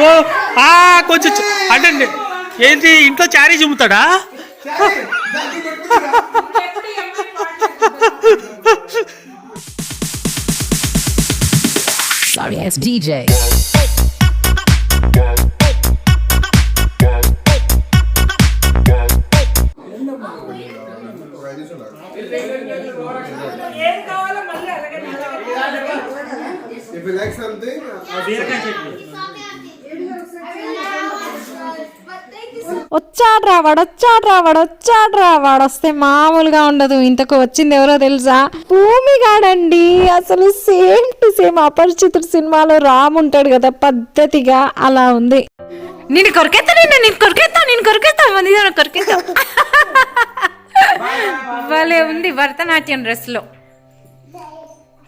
ఓ ఆ కొంచెం అంటే ఏంటి ఇంట్లో చారీ చుమ్ముతాడా Sorry ass DJ. If you like something, వచ్చాడ్రా వాడొచ్చాడ్రా వాడొచ్చాడ్రా వాడొస్తే మామూలుగా ఉండదు. ఇంతకు వచ్చింది ఎవరో తెలుసా? భూమి గాడండి అసలు సేమ్ టు సేమ్ అపరిచితుడు సినిమాలో రామ్ ఉంటాడు కదా పద్ధతిగా అలా ఉంది. నేను కొరికేస్తా నేను నేను కొరికేస్తా నేను కొరికేస్తా మంది కొరికేస్తా. భలే ఉంది భరతనాట్యం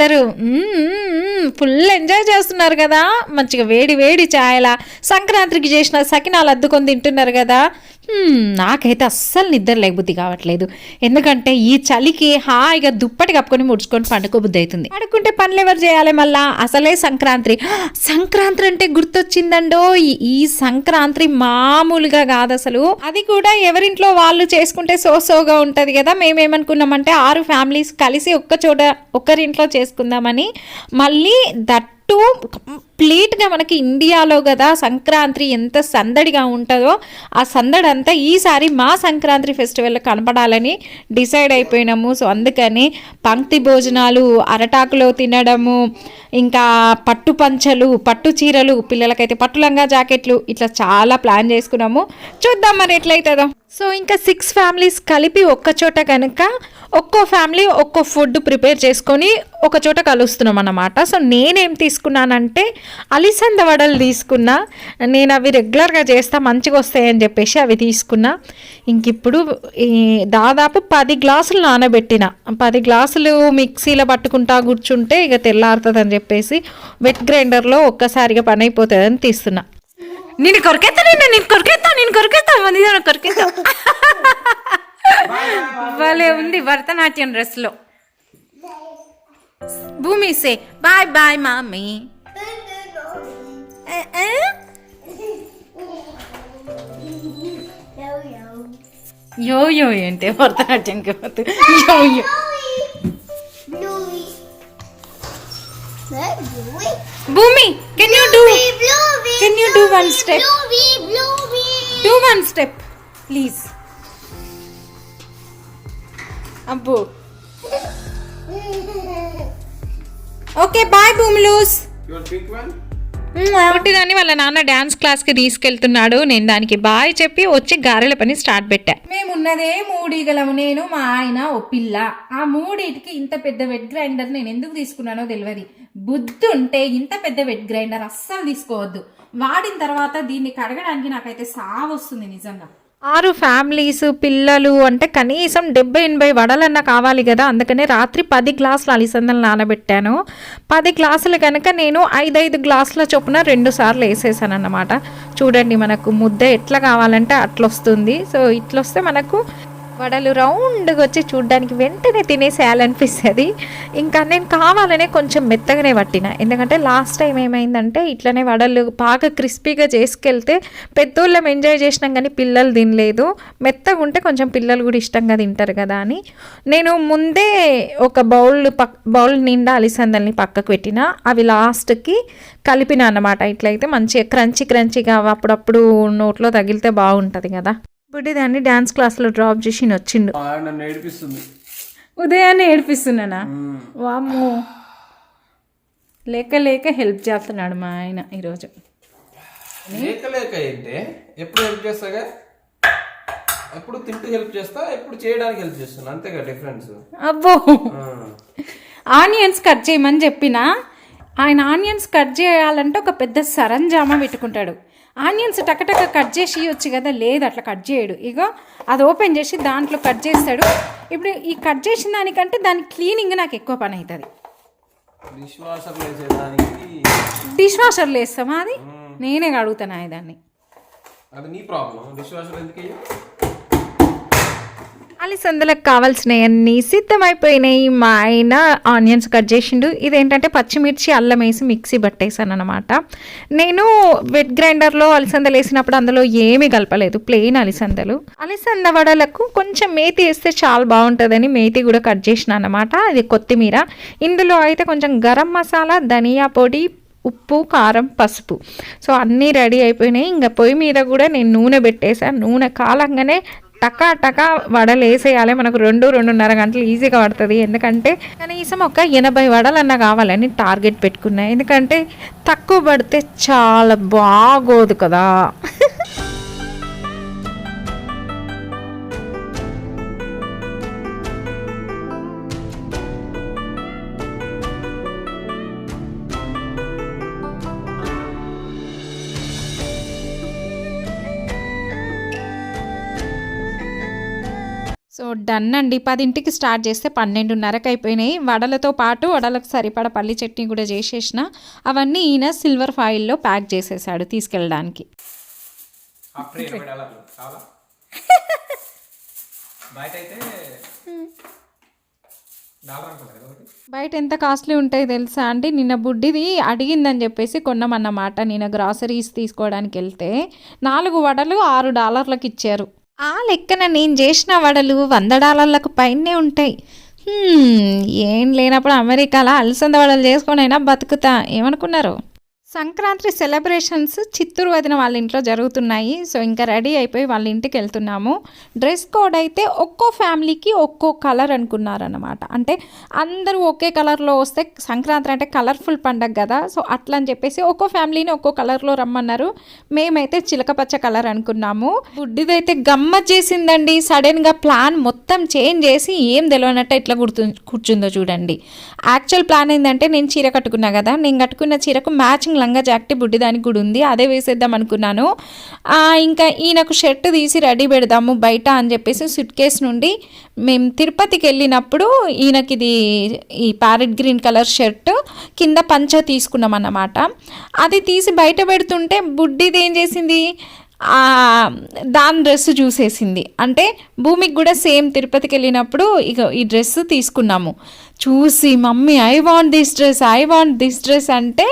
అందరూ ఫుల్ ఎంజాయ్ చేస్తున్నారు కదా మంచిగా వేడి వేడి ఛాయలా సంక్రాంతికి చేసిన సకినాలు అద్దుకొని తింటున్నారు కదా నాకైతే అస్సలు నిద్ర లేకపోతే కావట్లేదు. ఎందుకంటే ఈ చలికి హాయిగా దుప్పటి కప్పుకొని ముడుచుకొని పండుకోబుద్ధి అవుతుంది. పడుకుంటే పనులు ఎవరు చేయాలి మళ్ళా? అసలే సంక్రాంతి. సంక్రాంతి అంటే గుర్తొచ్చిందండో? ఈ- ఈ సంక్రాంతి మామూలుగా కాదు అసలు. అది కూడా ఎవరింట్లో వాళ్ళు చేసుకుంటే సో సోగా ఉంటది కదా? మేమేమనుకున్నామంటే ఆరు ఫ్యామిలీస్ కలిసి ఒక్క చోట ఒక్కరింట్లో చేసుకుందామని మళ్ళీ దట్ దట్టు కంప్లీట్గా మనకి ఇండియాలో కదా సంక్రాంతి ఎంత సందడిగా ఉంటుందో ఆ సందడి అంతా ఈసారి మా సంక్రాంతి ఫెస్టివల్లో కనపడాలని డిసైడ్ అయిపోయినాము. సో అందుకని పంక్తి భోజనాలు అరటాకులో తినడము ఇంకా పట్టు పంచలు పట్టు చీరలు పిల్లలకైతే పట్టు లంగా జాకెట్లు ఇట్లా చాలా ప్లాన్ చేసుకున్నాము. చూద్దాం మరి ఎట్లయితుందో. సో ఇంకా సిక్స్ ఫ్యామిలీస్ కలిపి ఒక్కచోట కనుక ఒక్కో ఫ్యామిలీ ఒక్కో ఫుడ్ ప్రిపేర్ చేసుకొని ఒక చోట కలుస్తున్నాం అన్నమాట. సో నేనేం తీసుకున్నానంటే అలిసంద వడలు తీసుకున్నా. నేను అవి రెగ్యులర్గా చేస్తా మంచిగా వస్తాయని చెప్పేసి అవి తీసుకున్నా. ఇంక ఇప్పుడు ఈ దాదాపు పది గ్లాసులు నానబెట్టిన. పది గ్లాసులు మిక్సీలో పట్టుకుంటా కూర్చుంటే ఇక తెల్లారుతుంది అని చెప్పేసి వెట్ గ్రైండర్లో ఒక్కసారిగా పని అయిపోతుందని తీస్తున్నా. నేను కొరికేస్తా నేను నేను కొరికేస్తా నేను కొరికేస్తా మంది కొరికేస్తా భలే ఉంది భరతనాట్యం డ్రెస్లో భూమి సే బాయ్ బాయ్ మామీ యో యో ఏంటి భరతనాట్యంకి పోతే yo yo. Bhoomi can you do do one step? Bluey, Bluey. Do one step please అబ్బో. Okay boy? ఒకటి దాన్ని వాళ్ళ నాన్న డాన్స్ క్లాస్కి తీసుకెళ్తున్నాడు. నేను దానికి బాయ్ చెప్పి వచ్చి గారెల పని స్టార్ట్ పెట్టా. మేమున్నదే మూడీగలము. నేను మా ఆయన ఓ పిల్ల. ఆ మూడింటికి ఇంత పెద్ద వెట్ గ్రైండర్ నేను ఎందుకు తీసుకున్నానో తెలియదు బుద్ధి ఉంటే ఇంత పెద్ద వెట్ గ్రైండర్ అస్సలు తీసుకోవద్దు. వాడిన తర్వాత దీన్ని కడగడానికి నాకైతే సావు వస్తుంది నిజంగా. ఆరు ఫ్యామిలీస్ పిల్లలు అంటే కనీసం డెబ్బై ఎనభై వడలన్నా కావాలి కదా. అందుకనే రాత్రి పది గ్లాసులు అలిసందలు నానబెట్టాను. పది గ్లాసులు కనుక నేను ఐదైదు గ్లాసుల చొప్పున రెండు సార్లు వేసేసాను అన్నమాట చూడండి మనకు ముద్ద ఎట్లా కావాలంటే అట్లొస్తుంది. సో ఇట్లొస్తే మనకు వడలు రౌండ్గా వచ్చి చూడడానికి వెంటనే తినేసేయాలనిపిస్తుంది. ఇంకా నేను కావాలనే కొంచెం మెత్తగానే పట్టిన ఎందుకంటే లాస్ట్ టైం ఏమైందంటే ఇట్లనే వడలు బాగా క్రిస్పీగా చేసుకెళ్తే పెద్దోళ్ళం ఎంజాయ్ చేసినాం కానీ పిల్లలు తినలేదు. మెత్తగా ఉంటే కొంచెం పిల్లలు కూడా ఇష్టంగా తింటారు కదా అని. నేను ముందే ఒక బౌల్ పక్ బౌల్ నిండా అలిసందల్ని పక్కకు పెట్టిన. అవి లాస్ట్కి కలిపిన అన్నమాట. ఇట్లయితే మంచిగా క్రంచి క్రంచిగా అప్పుడప్పుడు నోట్లో తగిలితే బాగుంటుంది కదా. బుడ్డి దాన్ని డ్యాన్స్ క్లాస్లో డ్రాప్ చేసి వచ్చిండు ఆ, నన్ను ఏడిపిస్తుంది. ఉదయాన్నే ఏడిపిస్తున్నానా? వామ్మో. లేక లేక హెల్ప్ చేస్తున్నాడు మా ఆయన ఈరోజు. లేక లేక ఏంటే? ఎప్పుడు హెల్ప్ చేస్తాగా? ఎప్పుడు తింటూ హెల్ప్ చేస్తా? ఎప్పుడు చేయడానికి హెల్ప్ చేస్తున్నా? అంతేగా డిఫరెన్స్. అబ్బో. ఆనియన్స్ కట్ చేయమని చెప్పిన ఆయన ఆనియన్స్ కట్ చేయాలంటే ఒక పెద్ద సరంజామా పెట్టుకుంటాడు. ఆనియన్స్ టకటక కట్ చేసి ఇవ్వచ్చు కదా లేదు అట్లా కట్ చేయడు. ఇగో అది ఓపెన్ చేసి దాంట్లో కట్ చేస్తాడు. ఇప్పుడు ఈ కట్ చేసిన దానికంటే దాని క్లీనింగ్ నాకు ఎక్కువ పని అవుతుంది డిష్ వాషర్ వాషర్లో వేస్తామా అది? నేనే కడుగుతాను దాన్ని అది నీ ప్రాబ్లం డిష్ వాషర్ ఎందుకు? అలిసందలకు కావాల్సినవన్నీ సిద్ధమైపోయినాయి. మా ఆయన ఆనియన్స్ కట్ చేసిండు. ఇదేంటంటే పచ్చిమిర్చి అల్లం వేసి మిక్సీ పట్టేశాను అనమాట నేను వెట్ గ్రైండర్లో అలిసందలు వేసినప్పుడు అందులో ఏమీ కలపలేదు. ప్లెయిన్ అలిసందలు. అలిసంద వడలకు కొంచెం మేతి వేస్తే చాలా బాగుంటుందని మేతి కూడా కట్ చేసిన అనమాట అది కొత్తిమీర. ఇందులో అయితే కొంచెం గరం మసాలా ధనియా పొడి ఉప్పు కారం పసుపు. సో అన్నీ రెడీ అయిపోయినాయి. ఇంకా పొయ్యి మీద కూడా నేను నూనె పెట్టేసాను నూనె కాలంగానే టకా టకా వడలు వేసేయాలి మనకు రెండు రెండున్నర గంటలు ఈజీగా పడుతుంది. ఎందుకంటే కనీసం ఒక ఎనభై వడలన్నా కావాలని టార్గెట్ పెట్టుకున్నా. ఎందుకంటే తక్కువ పడితే చాలా బాగోదు కదా. అన్నండి. అండి పదింటికి స్టార్ట్ చేస్తే పన్నెండున్నరకు అయిపోయినాయి వడలతో పాటు వడలకు సరిపడ పల్లి చట్నీ కూడా చేసేసిన. అవన్నీ ఈయన సిల్వర్ ఫాయిల్లో ప్యాక్ చేసేసాడు తీసుకెళ్ళడానికి. బయట ఎంత కాస్ట్లీ ఉంటాయి తెలుసా అండి? నిన్న బుడ్డిది అడిగిందని చెప్పేసి కొన్నామన్నమాట. నేను గ్రాసరీస్ తీసుకోవడానికి వెళ్తే నాలుగు వడలు ఆరు డాలర్లకు ఇచ్చారు. ఆ లెక్కన నేను చేసిన వడలు వంద డాలర్లకు పైనే ఉంటాయి. ఏం లేనప్పుడు అమెరికాలో అలసంద వడలు చేసుకొని అయినా బతుకుతా. ఏమనుకున్నారు? సంక్రాంతి సెలబ్రేషన్స్ చిత్తూరు వదిన వాళ్ళ ఇంట్లో జరుగుతున్నాయి. సో ఇంకా రెడీ అయిపోయి వాళ్ళ ఇంటికి వెళ్తున్నాము. డ్రెస్ కోడ్ అయితే ఒక్కో ఫ్యామిలీకి ఒక్కో కలర్ అనుకున్నారన్నమాట. అంటే అందరూ ఒకే కలర్లో వస్తే సంక్రాంతి అంటే కలర్ఫుల్ పండగ కదా. సో అట్లా అని చెప్పేసి ఒక్కో ఫ్యామిలీని ఒక్కో కలర్లో రమ్మన్నారు. మేమైతే చిలకపచ్చ కలర్ అనుకున్నాము. గుడ్డిదైతే గమ్మత్ చేసిందండి. సడన్గా ప్లాన్ మొత్తం చేంజ్ చేసి ఏం తెలియనట్టు ఇట్లా గుర్తు కూర్చుందో చూడండి. యాక్చువల్ ప్లాన్ ఏంటంటే నేను చీర కట్టుకున్నా కదా. నేను కట్టుకున్న చీరకు మ్యాచింగ్ లంగా జాకెట్ బుడ్డిదానికి కూడా ఉంది. అదే వేసేద్దాం అనుకున్నాను. ఇంకా ఈయనకు షర్ట్ తీసి రెడీ పెడదాము బయట అని చెప్పేసి సుట్ కేస్ నుండి మేము తిరుపతికి వెళ్ళినప్పుడు ఈయనకి ఇది ఈ ప్యారెట్ గ్రీన్ కలర్ షర్ట్ కింద పంచ తీసుకున్నాం అన్నమాట అది తీసి బయట పెడుతుంటే బుడ్డిది ఏం చేసింది? దాని డ్రెస్ చూసేసింది. అంటే భూమికి కూడా సేమ్ తిరుపతికి వెళ్ళినప్పుడు ఇక ఈ డ్రెస్ తీసుకున్నాము. చూసి mummy I want this dress I want this dress అంటే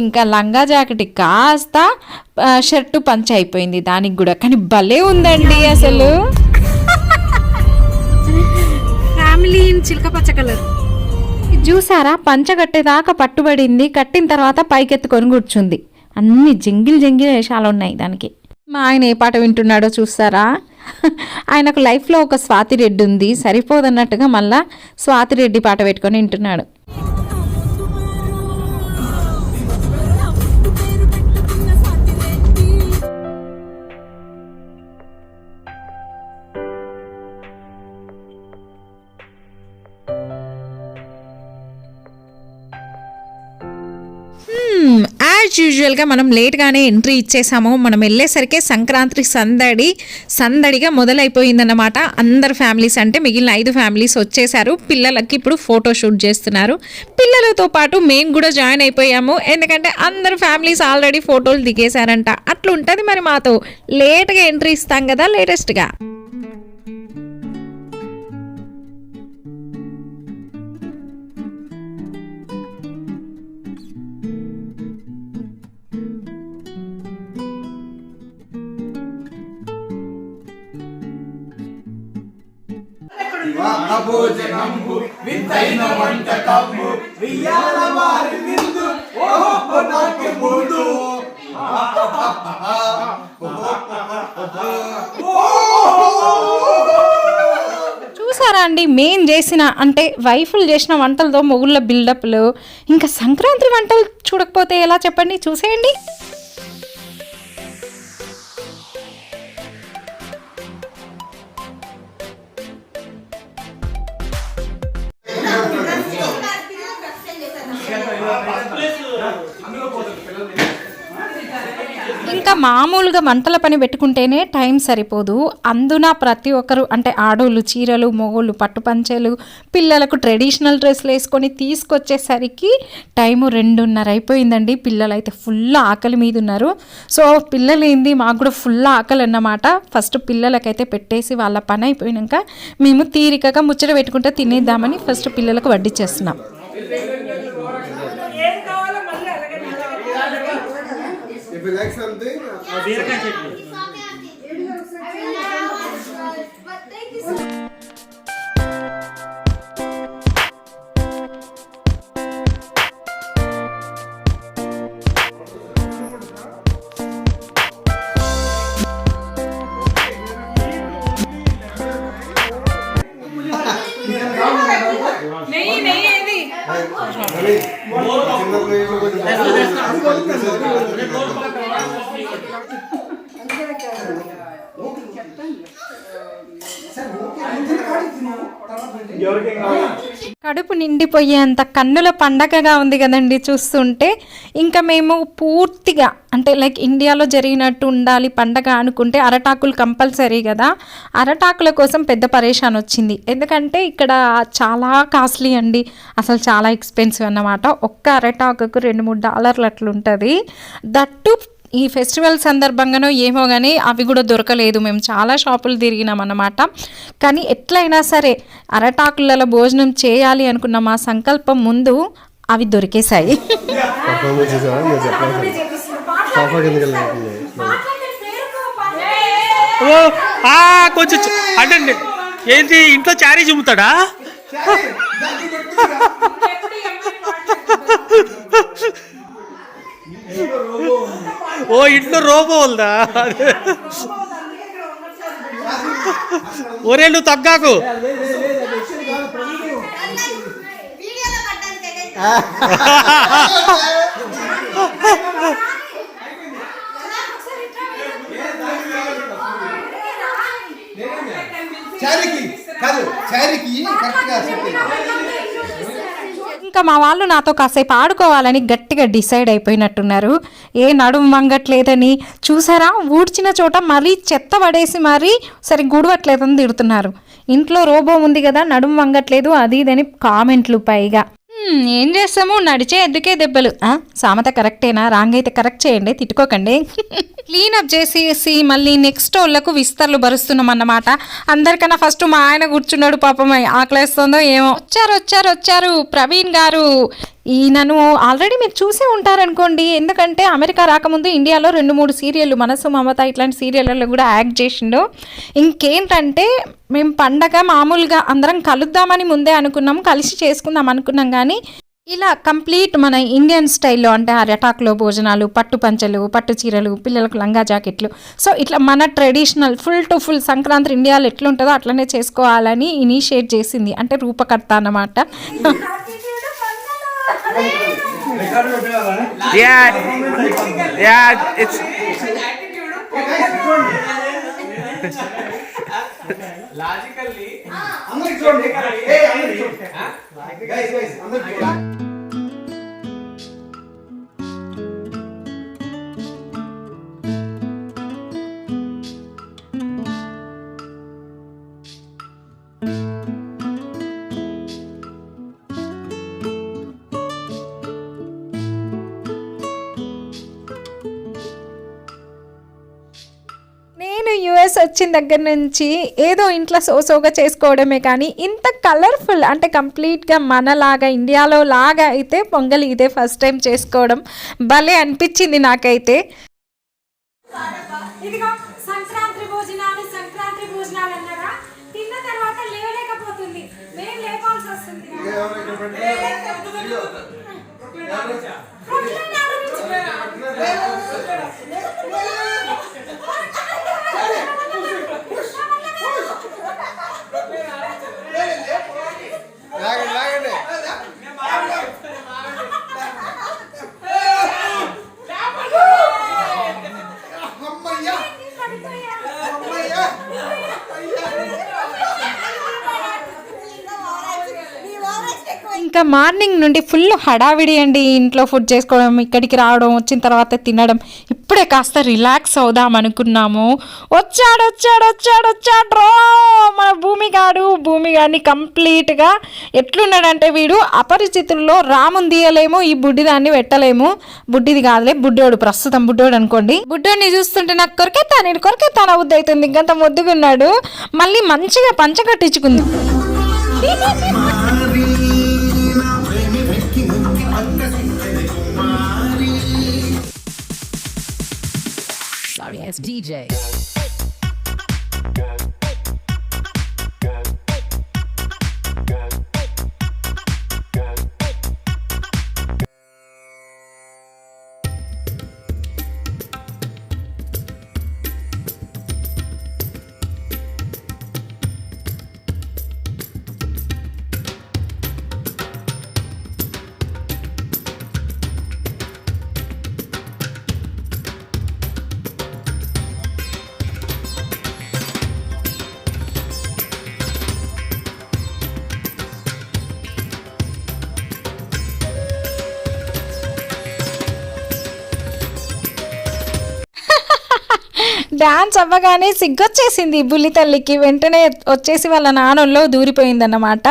ఇంకా లంగా జాకెట్ కాస్త షర్టు పంచ అయిపోయింది దానికి కూడా. కానీ భలే ఉందండి అసలు. ఫ్యామిలీ ఇన్ చిలకపచ్చ కలర్. చూసారా? పంచ కట్టేదాకా పట్టుబడింది కట్టిన తర్వాత పైకెత్తుకొని కూర్చుంది. అన్ని జంగిల్ జంగిల్ వేషాలు ఉన్నాయి దానికి. మా ఆయన ఏ పాట వింటున్నాడో చూస్తారా? ఆయనకు లైఫ్లో ఒక స్వాతి రెడ్డి ఉంది. సరిపోదన్నట్టుగా మళ్ళా స్వాతి రెడ్డి పాట పెట్టుకొని వింటున్నాడు. యాజ్ యూజువల్గా మనం లేట్గానే ఎంట్రీ ఇచ్చేసాము. మనం వెళ్ళేసరికి సంక్రాంతి సందడి సందడిగా మొదలైపోయిందన్నమాట. అందరు ఫ్యామిలీస్ అంటే మిగిలిన ఐదు ఫ్యామిలీస్ వచ్చేసారు. పిల్లలకి ఇప్పుడు ఫోటో షూట్ చేస్తున్నారు. పిల్లలతో పాటు మేము కూడా జాయిన్ అయిపోయాము. ఎందుకంటే అందరు ఫ్యామిలీస్ ఆల్రెడీ ఫోటోలు దిగేశారంట. అట్లుంటుంది మరి మాతో. లేట్గా ఎంట్రీ ఇస్తాం కదా లేటెస్ట్గా చూసారా అండి మేం చేసిన అంటే వైఫ్లు చేసిన వంటలతో మొగుళ్ళ బిల్డప్లు ఇంకా సంక్రాంతి వంటలు చూడకపోతే ఎలా చెప్పండి? చూసేయండి. మామూలుగా వంటల పని పెట్టుకుంటేనే టైం సరిపోదు. అందున ప్రతి ఒక్కరు అంటే ఆడోళ్ళు చీరలు మొగోళ్ళు పట్టు పంచెలు పిల్లలకు ట్రెడిషనల్ డ్రెస్సులు వేసుకొని తీసుకొచ్చేసరికి టైము రెండున్నర అయిపోయిందండి. పిల్లలు అయితే ఫుల్ ఆకలి మీద ఉన్నారు. సో పిల్లలు ఏంది? మాకు కూడా ఫుల్ ఆకలి అన్నమాట. ఫస్ట్ పిల్లలకైతే పెట్టేసి వాళ్ళ పని అయిపోయినాక మేము తీరికగా ముచ్చట పెట్టుకుంటే తినేద్దామని ఫస్ట్ పిల్లలకు వడ్డిచ్చేస్తున్నాం. If you like something, చిన్న కడుపు కన్నుల పండగగా ఉంది కదండి చూస్తుంటే. ఇంకా మేము పూర్తిగా అంటే లైక్ ఇండియాలో జరిగినట్టు ఉండాలి పండగ అనుకుంటే అరటాకులు కంపల్సరీ కదా. అరటాకుల కోసం పెద్ద పరేషాన్ వచ్చింది. ఎందుకంటే ఇక్కడ చాలా కాస్ట్లీ అండి. అసలు చాలా ఎక్స్పెన్సివ్ అన్నమాట. ఒక్క అరటాకుకు రెండు మూడు డాలర్లు అట్లుంటుంది. దట్టు ఈ ఫెస్టివల్ సందర్భంగానో ఏమో కానీ అవి కూడా దొరకలేదు. మేము చాలా షాపులు తిరిగినాం అన్నమాట. కానీ ఎట్లయినా సరే అరటాకులలో భోజనం చేయాలి అనుకున్న మా సంకల్పం ముందు అవి దొరికేశాయి. కొంచెం ఏంటి ఇంట్లో చారీ చిమ్ముతాడా ఓ ఇంట్లో రోబో ఉందా? ఒరే నువ్వు తగ్గాకు. వీడియోలో చారికి కాదు చారికి కరెక్ట్గా చెప్పి ఇంకా మా వాళ్ళు నాతో కాసేపు ఆడుకోవాలని గట్టిగా డిసైడ్ అయిపోయినట్టున్నారు. ఏ నడుము వంగట్లేదని చూసారా? ఊడ్చిన చోట మరీ చెత్త పడేసి మరీ సరే గుడవట్లేదని తిడుతున్నారు. ఇంట్లో రోబో ఉంది కదా నడుము వంగట్లేదు అది ఇదని కామెంట్లు పైగా. ఏం చేస్తాము? నడిచే ఎద్దుకే దెబ్బలు. సామెత కరెక్టేనా? రాంగ్ అయితే కరెక్ట్ చేయండి తిట్టుకోకండి. క్లీన్ అప్ చేసేసి మళ్ళీ నెక్స్ట్ వాళ్ళకు విస్తర్లు భరుస్తున్నాం అన్నమాట. అందరికన్నా ఫస్ట్ మా ఆయన కూర్చున్నాడు పాపం ఆకలేస్తుందో ఏమో. వచ్చారు వచ్చారు వచ్చారు. ప్రవీణ్ గారు ఈయనను ఆల్రెడీ మీరు చూసే ఉంటారనుకోండి. ఎందుకంటే అమెరికా రాకముందు ఇండియాలో రెండు మూడు సీరియళ్ళు మనసు మమత ఇట్లాంటి సీరియళ్ళలో కూడా యాక్ట్ చేసిండు. ఇంకేంటంటే మేము పండగ మామూలుగా అందరం కలుద్దామని ముందే అనుకున్నాం కలిసి చేసుకుందాం అనుకున్నాం కానీ ఇలా కంప్లీట్ మన ఇండియన్ స్టైల్లో అంటే అరటాకులో భోజనాలు పట్టు పంచలు పట్టు చీరలు పిల్లలకు లంగా జాకెట్లు. సో ఇట్లా మన traditional full to full Sankranti ఇండియాలో ఎట్లుంటుందో అట్లనే చేసుకోవాలని ఇనిషియేట్ చేసింది. అంటే రూపకర్త అన్నమాట. Yeah, yeah, it's. Logically, వచ్చిన దగ్గర నుంచి ఏదో ఇంట్లో సోసోగా చేసుకోవడమే కానీ ఇంత కలర్ఫుల్ అంటే కంప్లీట్గా మనలాగా ఇండియాలో లాగా అయితే పొంగల్ ఇదే ఫస్ట్ టైం చేసుకోవడం భలే అనిపించింది నాకైతే. ఇదిగో సంక్రాంతి భోజనాలు సంక్రాంతి భోజనాలు అన్నారా? తిన్న తర్వాత లేవలేకపోతుంది. మేము లేపాల్సి వస్తుంది. లాగండి లాగండి. అమ్మయ్యా. అమ్మయ్యా నీ ఓవరాక్షన్ ఎక్కువ ఇంకా మార్నింగ్ నుండి ఫుల్ హడావిడి అండి ఇంట్లో ఫుడ్ చేసుకోవడం ఇక్కడికి రావడం వచ్చిన తర్వాత తినడం. ఇప్పుడే కాస్త రిలాక్స్ అవుదాం అనుకున్నాము. వచ్చాడు వచ్చాడు వచ్చాడు వచ్చాడు మన భూమిగాడు భూమిగాడిని కంప్లీట్గా ఎట్లున్నాడంటే వీడు అపరిచితుల్లో రాముని తీయలేము ఈ బుడ్డిదాన్ని పెట్టలేము. బుడ్డిది కాదులే బుడ్డోడు ప్రస్తుతం బుడ్డోడు అనుకోండి. బుడ్డోడిని చూస్తుంటే నాకు కొరికేతా నేను కొరికేతా అవుద్ది అవుతుంది. ఇంకంత ముద్దుగున్నాడు. మళ్ళీ మంచిగా పంచ కట్టించుకుంది. as DJ. డాన్స్ అవ్వగానే సిగ్గొచ్చేసింది. బుల్లి తల్లికి వెంటనే వచ్చేసి వాళ్ళ నాన్నలో దూరిపోయిందన్నమాట.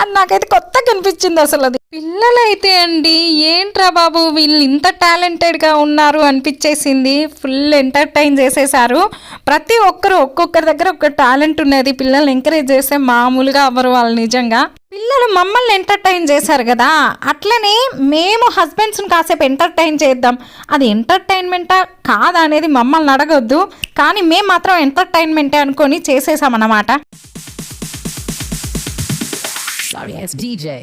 అది నాకైతే కొత్త కనిపించింది అసలు అది. పిల్లలైతే అండి ఏంట్రా బాబు వీళ్ళు ఇంత టాలెంటెడ్గా ఉన్నారు అనిపించేసింది. ఫుల్ ఎంటర్టైన్ చేసేసారు. ప్రతి ఒక్కరు ఒక్కొక్కరి దగ్గర ఒక టాలెంట్ ఉన్నది. పిల్లల్ని ఎంకరేజ్ చేస్తే మామూలుగా అవ్వరు వాళ్ళు నిజంగా. పిల్లలు మమ్మల్ని ఎంటర్టైన్ చేశారు కదా. అట్లనే మేము హస్బెండ్స్ని కాసేపు ఎంటర్టైన్ చేద్దాం. అది ఎంటర్టైన్మెంటా? కాదా అనేది మమ్మల్ని అడగొద్దు. కానీ మేము మాత్రం ఎంటర్టైన్మెంటే అనుకొని చేసేసామన్నమాట. సారీ ఎస్ డీజే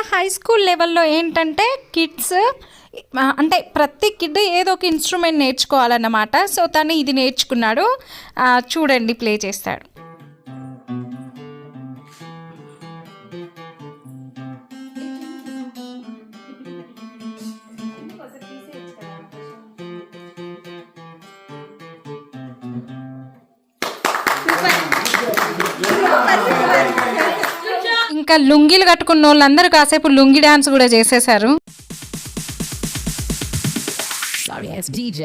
ఇక్కడ హై స్కూల్ లెవెల్లో ఏంటంటే కిడ్స్ అంటే ప్రతి కిడ్ ఏదో ఒక ఇన్స్ట్రుమెంట్ నేర్చుకోవాలన్నమాట. సో తను ఇది నేర్చుకున్నాడు. చూడండి ప్లే చేస్తాడు. ఇంకా లుంగీలు కట్టుకున్న వాళ్ళందరూ కాసేపు లుంగి డాన్స్ కూడా చేసేశారు DJ.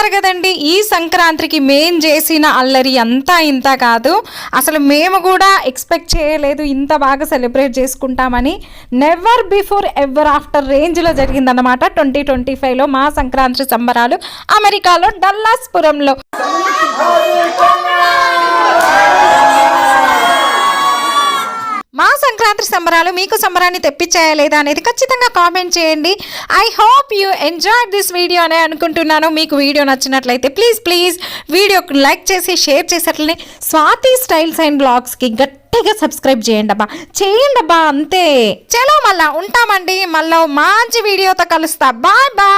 చూసారు కదండి ఈ సంక్రాంతికి మేం చేసిన అల్లరి అంతా ఇంత కాదు. అసలు మేము కూడా ఎక్స్పెక్ట్ చేయలేదు ఇంత బాగా సెలబ్రేట్ చేసుకుంటామని. నెవర్ బిఫోర్ ఎవర్ ఆఫ్టర్ రేంజ్లో జరిగిందన్నమాట ట్వంటీ ట్వంటీ ఫైవ్లో మా సంక్రాంతి సంబరాలు అమెరికాలో డల్లాస్పురంలో. మా సంక్రాంతి సంబరాలు మీకు సంబరాన్ని తెప్పించాయా లేదా అనేది ఖచ్చితంగా కామెంట్ చేయండి. I hope you enjoy this video అనే అనుకుంటున్నాను. మీకు వీడియో నచ్చినట్లయితే ప్లీజ్ ప్లీజ్ వీడియోకి లైక్ చేసి షేర్ చేసేట్లనే స్వాతి స్టైల్స్ అండ్ బ్లాగ్స్కి గట్టిగా సబ్స్క్రైబ్ చేయండి అబ్బా. చేయండి అబ్బా అంతే. చలో మళ్ళా ఉంటామండి. మళ్ళీ మంచి వీడియోతో కలుస్తా. Bye bye